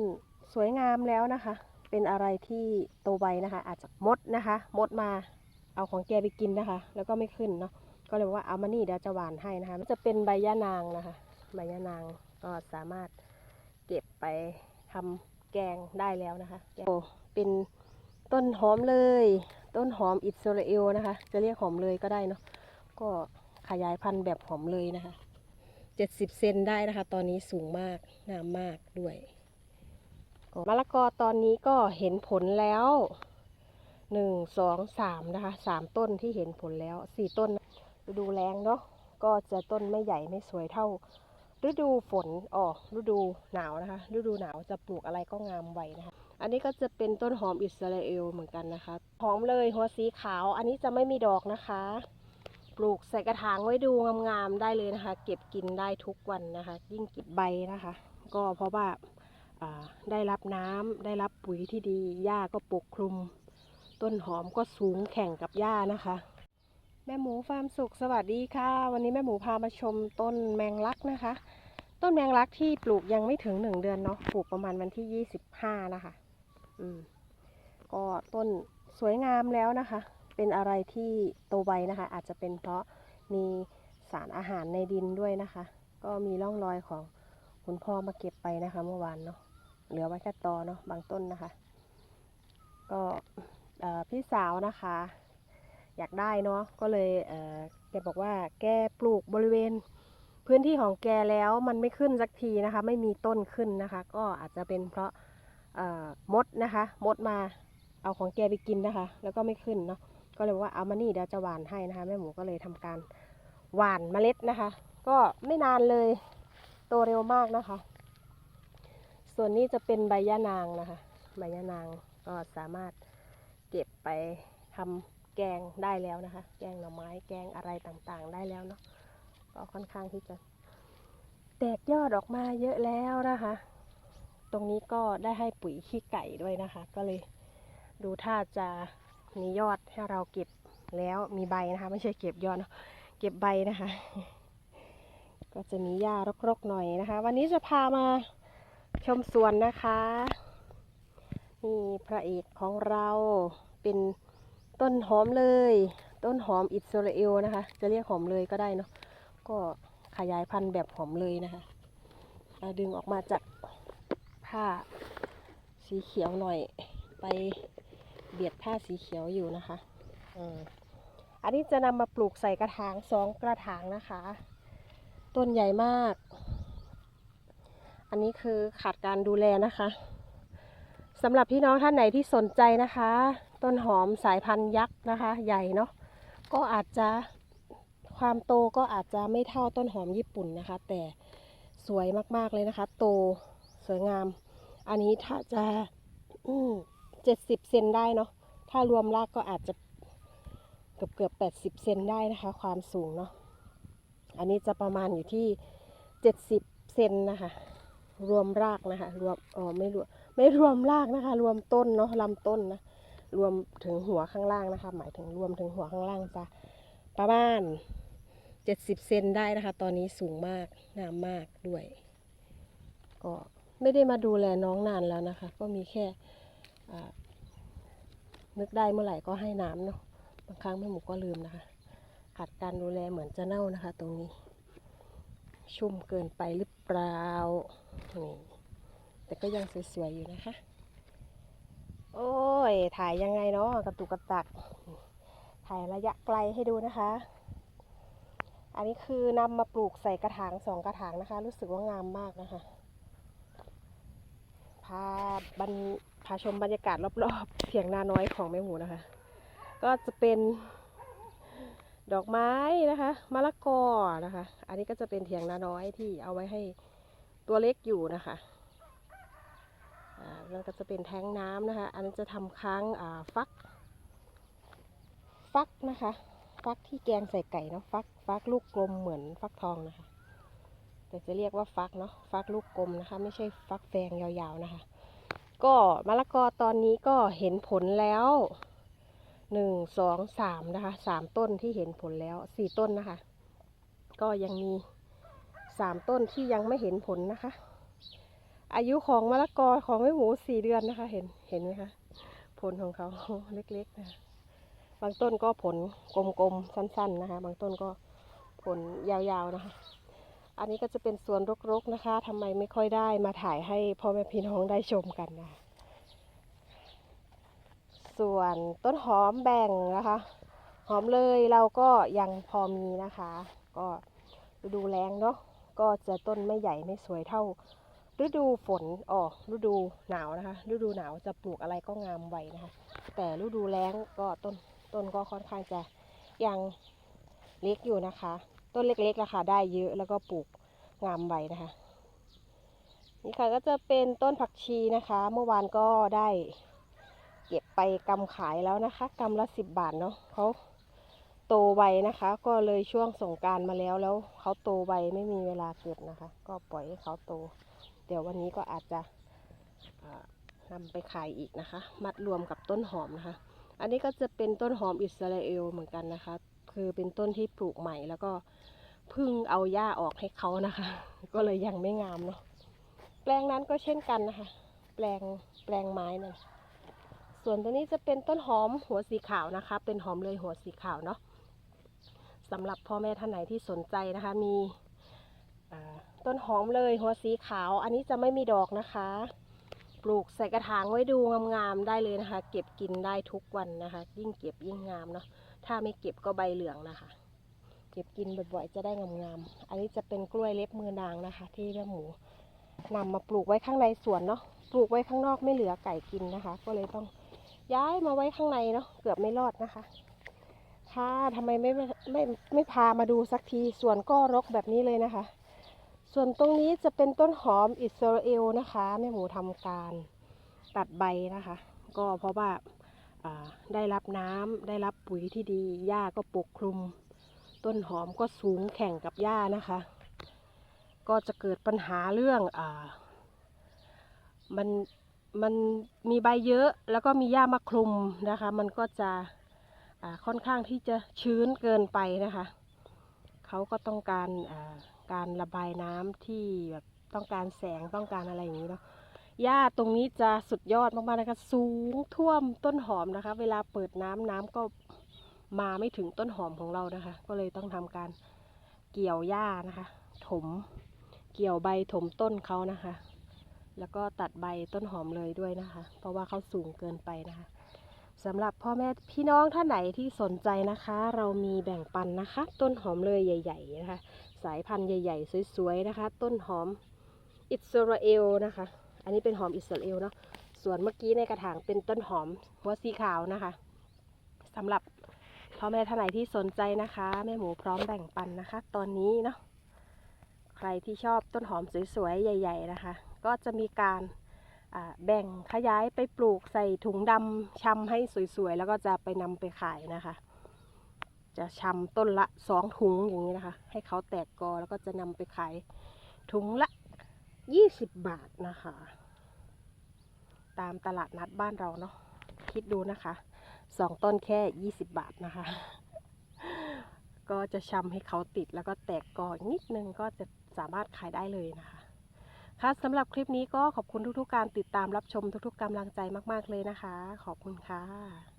นสวยงามแล้วนะคะ เป็นอะไรที่โตไวนะคะ อาจจะมดนะคะ มดมาเอาของแกไปกินนะคะ แล้วก็ไม่ขึ้นเนาะก็เลยบอกว่าเอามานี่เดี๋ยวจะหวานให้นะคะจะเป็นใบย่านางนะคะ ใบย่านางก็สามารถเก็บไปทำแกงได้แล้วนะคะโอ้เป็นต้นหอมเลย ต้นหอมอิสราเอลนะคะ จะเรียกหอมเลยก็ได้เนาะก็ขยายพันธุ์แบบหอมเลยนะคะ 70 เซนได้นะคะ ตอนนี้สูงมากงามมากด้วย มะละกอตอนนี้ก็เห็นผลแล้วหนึ่งสองสามนะคะสามต้นที่เห็นผลแล้วสี่ต้นฤดูแรงเนาะก็จะต้นไม่ใหญ่ไม่สวยเท่า ฤดูฝนออกฤดูหนาวนะคะ ฤดูหนาวจะปลูกอะไรก็งามไวนะคะ อันนี้ก็จะเป็นต้นหอมอิสราเอลเหมือนกันนะคะหอมเลยหัวสีขาว อันนี้จะไม่มีดอกนะคะ ปลูกใส่กระถางไว้ดูงามๆได้เลยนะคะ เก็บกินได้ทุกวันนะคะ ยิ่งกิบใบนะคะ ก็เพราะว่า ได้รับน้ำได้รับปุ๋ยที่ดี หญ้าก็ปกคลุม ต้นหอมก็สูงแข่งกับหญ้านะคะ แม่หมูฟาร์มสุขสวัสดีค่ะ วันนี้แม่หมูพามาชมต้นแมงลักนะคะ ต้นแมงลักที่ปลูกยังไม่ถึงหนึ่งเดือนเนาะปลูกประมาณวันที่ยี่สิบห้านะคะ อืมก็ต้นสวยงามแล้วนะคะ เป็นอะไรที่โตไวนะคะ อาจจะเป็นเพราะมีสารอาหารในดินด้วยนะคะ ก็มีร่องรอยของคุณพ่อมาเก็บไปนะคะเมื่อวานเนาะ เหลือไว้แค่ตอเนาะบางต้นนะคะ ก็พี่สาวนะคะ อยากได้เนาะก็เลยเแกบอกว่าแกปลูกบริเวณพื้นที่ของแกแล้วมันไม่ขึ้นสักทีนะคะ ไม่มีต้นขึ้นนะคะ ก็อาจจะเป็นเพราะมดนะคะ มดมาเอาของแกไปกินนะคะ แล้วก็ไม่ขึ้นเนาะก็เลยบอกว่าเอามานี่เดี๋ยวจะหวานให้นะคะแม่หมูก็เลยทำการหว่านเมล็ดนะคะ ก็ไม่นานเลยโตเร็วมากนะคะ ส่วนนี้จะเป็นใบย่านางนะคะ ใบย่านางก็สามารถเก็บไปทำแกงได้แล้วนะคะ แกงหน่อไม้แกงอะไรต่างๆ ได้แล้วเนาะก็ค่อนข้างที่จะ แตกยอดออกมาเยอะแล้วนะคะ ตรงนี้ก็ได้ให้ปุ๋ยขี้ไก่ด้วยนะคะ ก็เลยดูท่าจะมียอดให้เราเก็บแล้วมีใบนะคะ ไม่ใช่เก็บยอดเนอะเก็บใบนะคะ ก็จะมีหญ้ารกๆหน่อยนะคะ วันนี้จะพามา ชมสวนนะคะนี่พระเอกของเราเป็นต้นหอมเลย ต้นหอมอิสราเอลนะคะ จะเรียกหอมเลยก็ได้เนาะก็ขยายพันธุ์แบบหอมเลยนะคะอ่าดึงออกมาจากผ้าสีเขียวหน่อยไปเบียดผ้าสีเขียวอยู่นะคะอันนี้จะนำมาปลูกใส่กระถางสองกระถางนะคะ ต้นใหญ่มาก นี้คือขาดการดูแลนะคะสำหรับพี่น้องท่านไหนที่สนใจนะคะ ต้นหอมสายพันธุ์ยักษ์นะคะ ใหญ่เนาะก็อาจจะความโตก็อาจจะไม่เท่าต้นหอมญี่ปุ่นนะคะ แต่สวยมากๆเลยนะคะ โตสวยงาม อันนี้ถ้าจะเจ็ดสิบเซนได้เนาะถ้ารวมรากก็อาจจะเกือบเกือบแปดสิบเซนได้นะคะ ความสูงเนาะอันนี้จะประมาณอยู่ที่เจ็ดสิบเซนนะคะ รวมรากนะคะ รวมอ๋อไม่รวมไม่รวมรากนะคะ รวมต้นเนาะลำต้นนะรวมถึงหัวข้างล่างนะคะ หมายถึงรวมถึงหัวข้างล่างจะประมาณ70เซนได้นะคะ ตอนนี้สูงมากงามมากด้วยก็ไม่ได้มาดูแลน้องนานแล้วนะคะ ก็มีแค่อ่านึกได้เมื่อไหร่ก็ให้น้ำเนาะบางครั้งแม่หมูก็ลืมนะคะขาดการดูแลเหมือนจะเน่านะคะ ตรงนี้ ชุ่มเกินไปหรือเปล่า นี่แต่ก็ยังสวยๆอยู่นะคะ โอ้ย ถ่ายยังไงเนาะกระตุกกระตัก ถ่ายระยะไกลให้ดูนะคะ อันนี้คือนำมาปลูกใส่กระถางสองกระถางนะคะ รู้สึกว่างามมากนะคะ พาบรรพาชมบรรยากาศรอบๆเถียงนาน้อยของแม่หมูนะคะ ก็จะเป็นดอกไม้นะคะมะละกอนะคะ อันนี้ก็จะเป็นเถียงนาน้อยที่เอาไว้ให้ ตัวเล็กอยู่นะคะอ่าแล้วก็จะเป็นแท้งน้ำนะคะ อันนี้จะทำค้างอ่าฟัก ฟักนะคะ ฟักที่แกงใส่ไก่เนาะฟักฟักลูกกลมเหมือนฟักทองนะคะ แต่จะเรียกว่าฟักเนาะฟักลูกกลมนะคะ ไม่ใช่ฟักแฟงยาวๆนะคะ ก็มะละกอตอนนี้ก็เห็นผลแล้วหนึ่งสองสามนะคะสามต้นที่เห็นผลแล้วสี่ต้นนะคะ ก็ยังมี สามต้นที่ยังไม่เห็นผลนะคะ อายุของมะละกอของแม่หมูสี่เดือนนะคะ เห็นเห็นไหมคะผลของเขาเล็กๆนะบางต้นก็ผลกลมๆสั้น ๆนะคะ บางต้นก็ผลยาวๆนะคะ อันนี้ก็จะเป็นสวนรกๆนะคะทำไมไม่ค่อยได้มาถ่ายให้พ่อแม่พี่น้องได้ชมกันนะคะส่วนต้นหอมแบ่งนะคะ หอมเลยเราก็ยังพอมีนะคะ ก็ดูแรงเนาะ ก็จะต้นไม่ใหญ่ไม่สวยเท่า ฤดูฝนออกฤดูหนาวนะคะ ฤดูหนาวจะปลูกอะไรก็งามไวนะคะ แต่ฤดูแล้งก็ต้นต้นก็ค่อนข้างจะยังเล็กอยู่นะคะ ต้นเล็กๆราคาได้เยอะแล้วก็ปลูกงามไวนะคะ นี่ค่ะก็จะเป็นต้นผักชีนะคะ เมื่อวานก็ได้เก็บไปกำขายแล้วนะคะกำละสิบบาทเนาะเขา โตไวนะคะ ก็เลยช่วงสงการมาแล้วแล้วเขาโตไวไม่มีเวลาเก็บนะคะ ก็ปล่อยให้เขาโต เดี๋ยววันนี้ก็อาจจะอ่านำไปขายอีกนะคะ มัดรวมกับต้นหอมนะคะ อันนี้ก็จะเป็นต้นหอมอิสราเอลเหมือนกันนะคะ คือเป็นต้นที่ปลูกใหม่แล้วก็เพิ่งเอาหญ้าออกให้เขานะคะ ก็เลยยังไม่งามเนาะแปลงนั้นก็เช่นกันนะคะ แปลงแปลงไม้นั่นส่วนตัวนี้จะเป็นต้นหอมหัวสีขาวนะคะ เป็นหอมเลยหัวสีขาวเนาะ สำหรับพ่อแม่ท่านไหนที่สนใจนะคะ มีต้นหอมเลยหัวสีขาว อันนี้จะไม่มีดอกนะคะ ปลูกใส่กระถางไว้ดูงามๆได้เลยนะคะ เก็บกินได้ทุกวันนะคะ ยิ่งเก็บยิ่งงามเนาะถ้าไม่เก็บก็ใบเหลืองนะคะ เก็บกินบ่อยๆจะได้งามๆอันนี้จะเป็นกล้วยเล็บมือนางนะคะ ที่แม่หมูนำมาปลูกไว้ข้างในสวนเนาะปลูกไว้ข้างนอกไม่เหลือไก่กินนะคะ ก็เลยต้องย้ายมาไว้ข้างในเนาะเกือบไม่รอดนะคะ ค่ะทำไมไม่ไม่ไม่ไม่พามาดูสักทีสวนก็รกแบบนี้เลยนะคะ ส่วนตรงนี้จะเป็นต้นหอมอิสราเอลนะคะแม่หมูทำการตัดใบนะคะ ก็เพราะว่าได้รับน้ำได้รับปุ๋ยที่ดีหญ้าก็ปกคลุม ต้นหอมก็สูงแข่งกับหญ้านะคะ ก็จะเกิดปัญหาเรื่องอมันมันมีใบเยอะแล้วก็มีหญ้ามาคลุมนะคะ มันก็จะ ค่อนข้างที่จะชื้นเกินไปนะคะ เขาก็ต้องการการระบายน้ำที่แบบต้องการแสงต้องการอะไรอย่างนี้เนาะหญ้าตรงนี้จะสุดยอดมากๆนะคะ สูงท่วมต้นหอมนะคะ เวลาเปิดน้ำน้ำก็มาไม่ถึงต้นหอมของเรานะคะ ก็เลยต้องทำการเกี่ยวหญ้านะคะ ถมเกี่ยวใบถมต้นเขานะคะ แล้วก็ตัดใบต้นหอมเลยด้วยนะคะ เพราะว่าเขาสูงเกินไปนะคะ สำหรับพ่อแม่พี่น้องท่านไหนที่สนใจนะคะ เรามีแบ่งปันนะคะ ต้นหอมเลยใหญ่ ๆ นะคะ สายพันธุ์ใหญ่ ๆ สวยๆนะคะ ต้นหอมอิสราเอลนะคะ อันนี้เป็นหอมอิสราเอลเนาะส่วนเมื่อกี้ในกระถางเป็นต้นหอมหัวสีขาวนะคะสำหรับพ่อแม่ท่านไหนที่สนใจนะคะแม่หมูพร้อมแบ่งปันนะคะ ตอนนี้เนาะใครที่ชอบต้นหอมสวยๆใหญ่ ๆ นะคะ ก็จะมีการ แบ่งขยายไปปลูกใส่ถุงดำชำให้สวยๆ แล้วก็จะไปนำไปขายนะคะ จะชำต้นละสองถุงอย่างนี้นะคะ ให้เขาแตกกอแล้วก็จะนำไปขายถุงละ 20 บาทนะคะ ตามตลาดนัดบ้านเราเนาะคิดดูนะคะสองต้นแค่ 20 บาทนะคะ ก็จะชำให้เขาติดแล้วก็แตกกอนิดนึงก็จะสามารถขายได้เลยนะคะ ค่ะสำหรับคลิปนี้ก็ขอบคุณทุกๆ การติดตามรับชมทุกๆกำลังใจมากๆเลยนะคะ ขอบคุณค่ะ